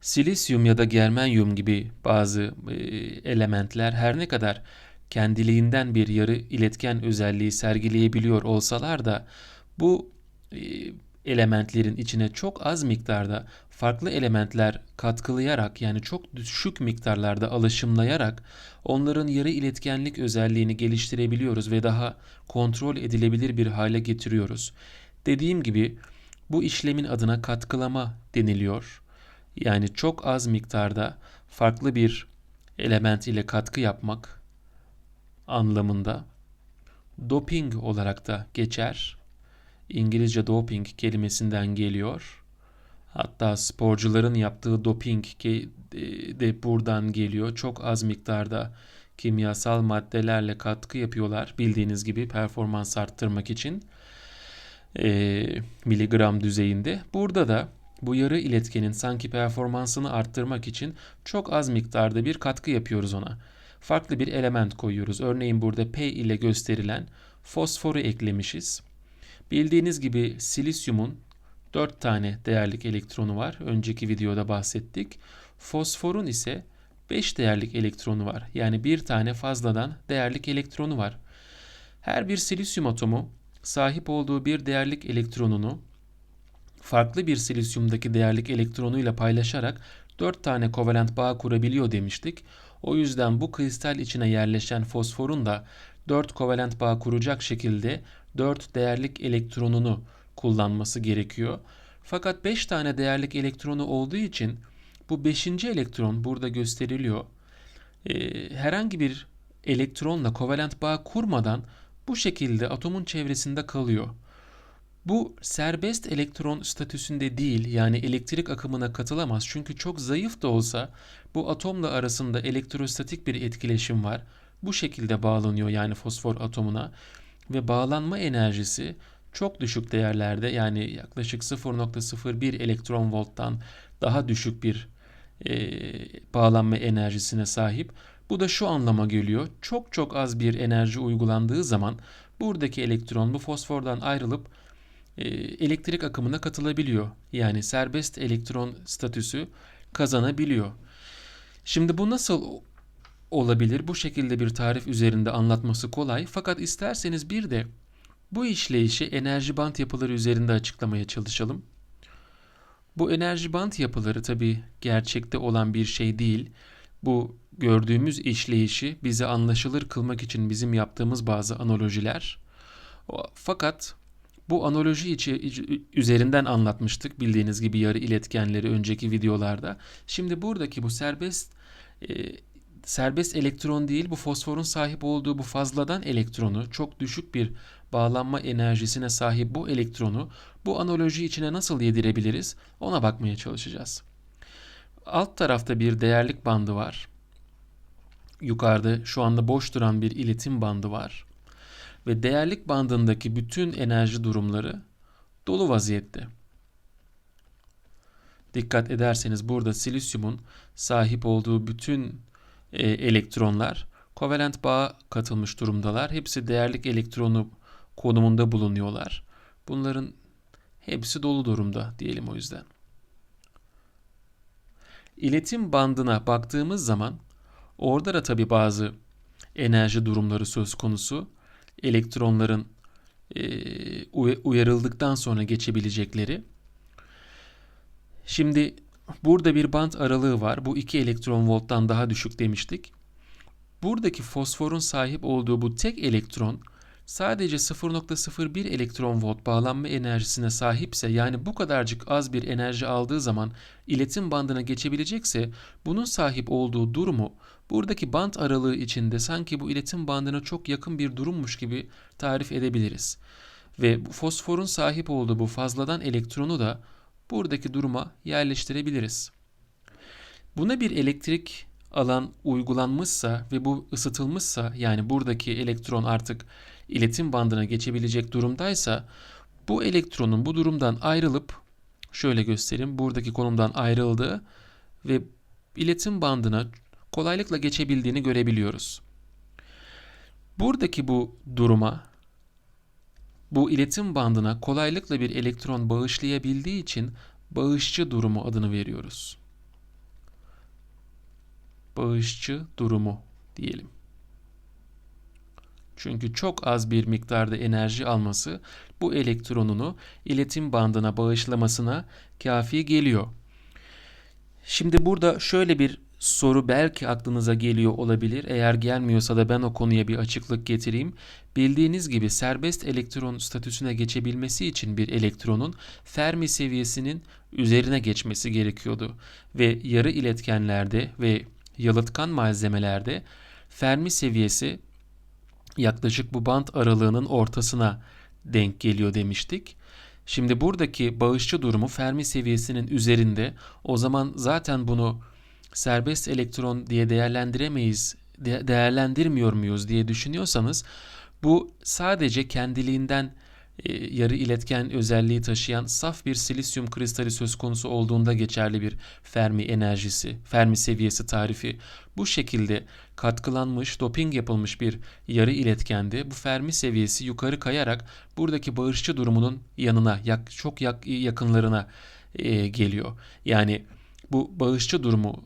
Silisyum ya da germanyum gibi bazı e, elementler her ne kadar kendiliğinden bir yarı iletken özelliği sergileyebiliyor olsalar da bu e, elementlerin içine çok az miktarda farklı elementler katkılayarak yani çok düşük miktarlarda alaşımlayarak onların yarı iletkenlik özelliğini geliştirebiliyoruz ve daha kontrol edilebilir bir hale getiriyoruz. Dediğim gibi bu işlemin adına katkılama deniliyor. Yani çok az miktarda farklı bir element ile katkı yapmak anlamında doping olarak da geçer. İngilizce doping kelimesinden geliyor. Hatta sporcuların yaptığı doping de buradan geliyor. Çok az miktarda kimyasal maddelerle katkı yapıyorlar. Bildiğiniz gibi performans arttırmak için e, miligram düzeyinde. Burada da bu yarı iletkenin sanki performansını arttırmak için çok az miktarda bir katkı yapıyoruz ona. Farklı bir element koyuyoruz. Örneğin burada P ile gösterilen fosforu eklemişiz. Bildiğiniz gibi silisyumun 4 tane değerlik elektronu var. Önceki videoda bahsettik. Fosforun ise 5 değerlik elektronu var. Yani bir tane fazladan değerlik elektronu var. Her bir silisyum atomu sahip olduğu bir değerlik elektronunu farklı bir silisyumdaki değerlik elektronuyla paylaşarak 4 tane kovalent bağ kurabiliyor demiştik. O yüzden bu kristal içine yerleşen fosforun da 4 kovalent bağ kuracak şekilde 4 değerlik elektronunu kullanması gerekiyor. Fakat 5 tane değerlik elektronu olduğu için bu 5. elektron burada gösteriliyor. Ee, herhangi bir elektronla kovalent bağ kurmadan bu şekilde atomun çevresinde kalıyor. Bu serbest elektron statüsünde değil yani elektrik akımına katılamaz çünkü çok zayıf da olsa bu atomla arasında elektrostatik bir etkileşim var. Bu şekilde bağlanıyor yani fosfor atomuna ve bağlanma enerjisi çok düşük değerlerde yani yaklaşık 0.01 elektron volttan daha düşük bir e, bağlanma enerjisine sahip. Bu da şu anlama geliyor. Çok çok az bir enerji uygulandığı zaman buradaki elektron bu fosfordan ayrılıp elektrik akımına katılabiliyor. Yani serbest elektron statüsü kazanabiliyor. Şimdi bu nasıl olabilir? Bu şekilde bir tarif üzerinde anlatması kolay. Fakat isterseniz bir de bu işleyişi enerji bant yapıları üzerinde açıklamaya çalışalım. Bu enerji bant yapıları tabi gerçekte olan bir şey değil. Bu gördüğümüz işleyişi bize anlaşılır kılmak için bizim yaptığımız bazı analojiler. Fakat bu analoji içi, üzerinden anlatmıştık bildiğiniz gibi yarı iletkenleri önceki videolarda. Şimdi buradaki bu serbest e, serbest elektron değil bu fosforun sahip olduğu bu fazladan elektronu çok düşük bir bağlanma enerjisine sahip bu elektronu bu analoji içine nasıl yedirebiliriz ona bakmaya çalışacağız. Alt tarafta bir değerlik bandı var. Yukarıda şu anda boş duran bir iletim bandı var. Ve değerlik bandındaki bütün enerji durumları dolu vaziyette. Dikkat ederseniz burada silisyumun sahip olduğu bütün e, elektronlar kovalent bağa katılmış durumdalar. Hepsi değerlik elektronu konumunda bulunuyorlar. Bunların hepsi dolu durumda diyelim o yüzden. İletim bandına baktığımız zaman orada da tabi bazı enerji durumları söz konusu. Elektronların e, uyarıldıktan sonra geçebilecekleri. Şimdi burada bir band aralığı var. Bu 2 elektron volttan daha düşük demiştik. Buradaki fosforun sahip olduğu bu tek elektron sadece 0.01 elektron volt bağlanma enerjisine sahipse yani bu kadarcık az bir enerji aldığı zaman iletim bandına geçebilecekse bunun sahip olduğu durumu buradaki band aralığı içinde sanki bu iletim bandına çok yakın bir durummuş gibi tarif edebiliriz. Ve fosforun sahip olduğu bu fazladan elektronu da buradaki duruma yerleştirebiliriz. Buna bir elektrik alan uygulanmışsa ve bu ısıtılmışsa yani buradaki elektron artık iletim bandına geçebilecek durumdaysa bu elektronun bu durumdan ayrılıp şöyle göstereyim buradaki konumdan ayrıldığı ve iletim bandına kolaylıkla geçebildiğini görebiliyoruz. Buradaki bu duruma bu iletim bandına kolaylıkla bir elektron bağışlayabildiği için bağışçı durumu adını veriyoruz. bağışçı durumu diyelim. Çünkü çok az bir miktarda enerji alması bu elektronunu iletim bandına bağışlamasına kafi geliyor. Şimdi burada şöyle bir soru belki aklınıza geliyor olabilir. Eğer gelmiyorsa da ben o konuya bir açıklık getireyim. Bildiğiniz gibi serbest elektron statüsüne geçebilmesi için bir elektronun Fermi seviyesinin üzerine geçmesi gerekiyordu ve yarı iletkenlerde ve yalıtkan malzemelerde Fermi seviyesi yaklaşık bu bant aralığının ortasına denk geliyor demiştik. Şimdi buradaki bağışçı durumu Fermi seviyesinin üzerinde. O zaman zaten bunu serbest elektron diye değerlendiremeyiz, de- değerlendirmiyor muyuz diye düşünüyorsanız bu sadece kendiliğinden yarı iletken özelliği taşıyan saf bir silisyum kristali söz konusu olduğunda geçerli bir Fermi enerjisi, Fermi seviyesi tarifi. Bu şekilde katkılanmış, doping yapılmış bir yarı iletkende bu Fermi seviyesi yukarı kayarak buradaki bağışçı durumunun yanına, yak, çok yak, yakınlarına e, geliyor. Yani bu bağışçı durumu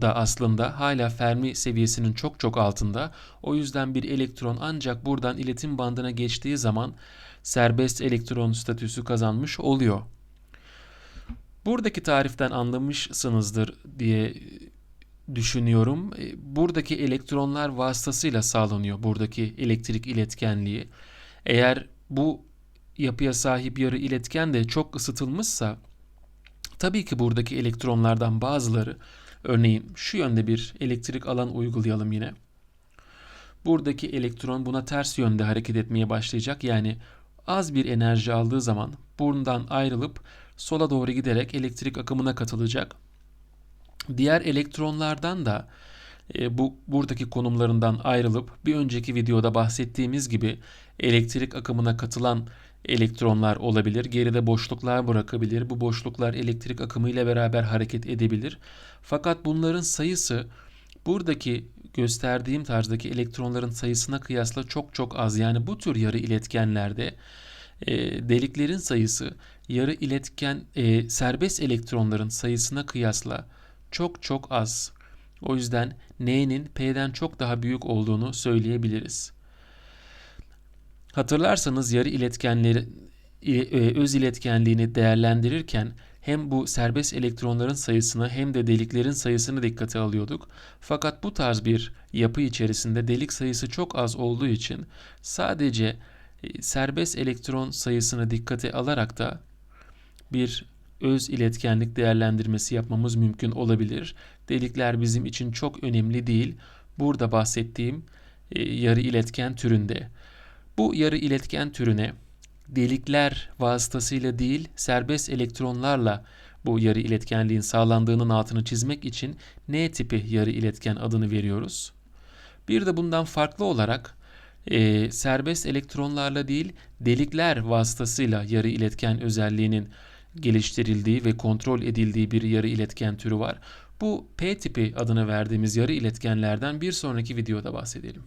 da aslında hala Fermi seviyesinin çok çok altında. O yüzden bir elektron ancak buradan iletim bandına geçtiği zaman serbest elektron statüsü kazanmış oluyor. Buradaki tariften anlamışsınızdır diye düşünüyorum. E, Buradaki elektronlar vasıtasıyla sağlanıyor buradaki elektrik iletkenliği. Eğer bu yapıya sahip yarı iletken de çok ısıtılmışsa tabii ki buradaki elektronlardan bazıları örneğin şu yönde bir elektrik alan uygulayalım yine. Buradaki elektron buna ters yönde hareket etmeye başlayacak. Yani az bir enerji aldığı zaman buradan ayrılıp sola doğru giderek elektrik akımına katılacak. Diğer elektronlardan da e, bu buradaki konumlarından ayrılıp bir önceki videoda bahsettiğimiz gibi elektrik akımına katılan elektronlar olabilir. Geride boşluklar bırakabilir. Bu boşluklar elektrik akımı ile beraber hareket edebilir. Fakat bunların sayısı buradaki gösterdiğim tarzdaki elektronların sayısına kıyasla çok çok az. Yani bu tür yarı iletkenlerde e, deliklerin sayısı yarı iletken e, serbest elektronların sayısına kıyasla çok çok az. O yüzden N'nin P'den çok daha büyük olduğunu söyleyebiliriz. Hatırlarsanız yarı iletkenleri e, öz iletkenliğini değerlendirirken hem bu serbest elektronların sayısını hem de deliklerin sayısını dikkate alıyorduk. Fakat bu tarz bir yapı içerisinde delik sayısı çok az olduğu için sadece e, serbest elektron sayısını dikkate alarak da bir öz iletkenlik değerlendirmesi yapmamız mümkün olabilir. Delikler bizim için çok önemli değil. Burada bahsettiğim e, yarı iletken türünde. Bu yarı iletken türüne delikler vasıtasıyla değil serbest elektronlarla bu yarı iletkenliğin sağlandığının altını çizmek için N tipi yarı iletken adını veriyoruz. Bir de bundan farklı olarak e, serbest elektronlarla değil delikler vasıtasıyla yarı iletken özelliğinin geliştirildiği ve kontrol edildiği bir yarı iletken türü var. Bu P tipi adını verdiğimiz yarı iletkenlerden bir sonraki videoda bahsedelim.